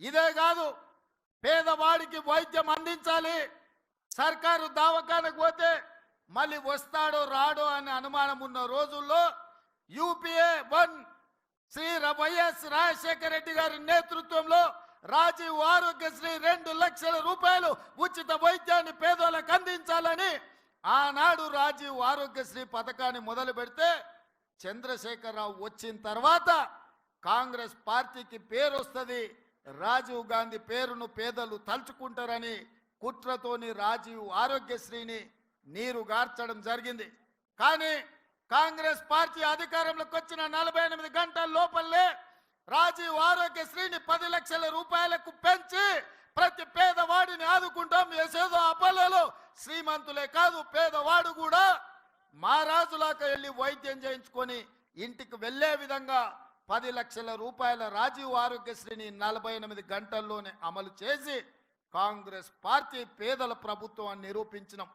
ఇదే కాదు పేదవాడికి వైద్యం అందించాలి. సర్కారు దవాఖానకు పోతే మళ్ళీ వస్తాడో రాడో అనే అనుమానం ఉన్న రోజుల్లో UPA one Shri YS Rajasekhara Reddy గారి నేతృత్వంలో రాజీవ్ ఆరోగ్యశ్రీ రెండు లక్షల రూపాయలు ఉచిత వైద్యాన్ని పేదోళ్ళకు అందించాలని ఆనాడు రాజీవ్ ఆరోగ్యశ్రీ పథకాన్ని మొదలు పెడితే చంద్రశేఖరరావు వచ్చిన తర్వాత కాంగ్రెస్ పార్టీకి పేరు వస్తుంది. రాజీవ్ గాంధీ పేరును పేదలు తలుచుకుంటారని కుట్రతోని రాజీవ్ ఆరోగ్యశ్రీని నీరు గార్చడం జరిగింది. కానీ కాంగ్రెస్ పార్టీ అధికారంలోకి వచ్చిన నలభై ఎనిమిది గంటల లోపలే రాజీవ్ ఆరోగ్యశ్రీని పది లక్షల రూపాయలకు పెంచి ప్రతి పేదవాడిని ఆదుకుంటాం ఏసేదో అపలలో. శ్రీమంతులే కాదు పేదవాడు కూడా మహారాజులాగా వెళ్ళి వైద్యం చేయించుకొని ఇంటికి వెళ్ళే విధంగా పది లక్షల రూపాయల రాజీవ్ ఆరోగ్యశ్రీని నలభై ఎనిమిది గంటల్లోనే అమలు చేసి కాంగ్రెస్ పార్టీ పేదల ప్రభుత్వం అని నిరూపించినాం.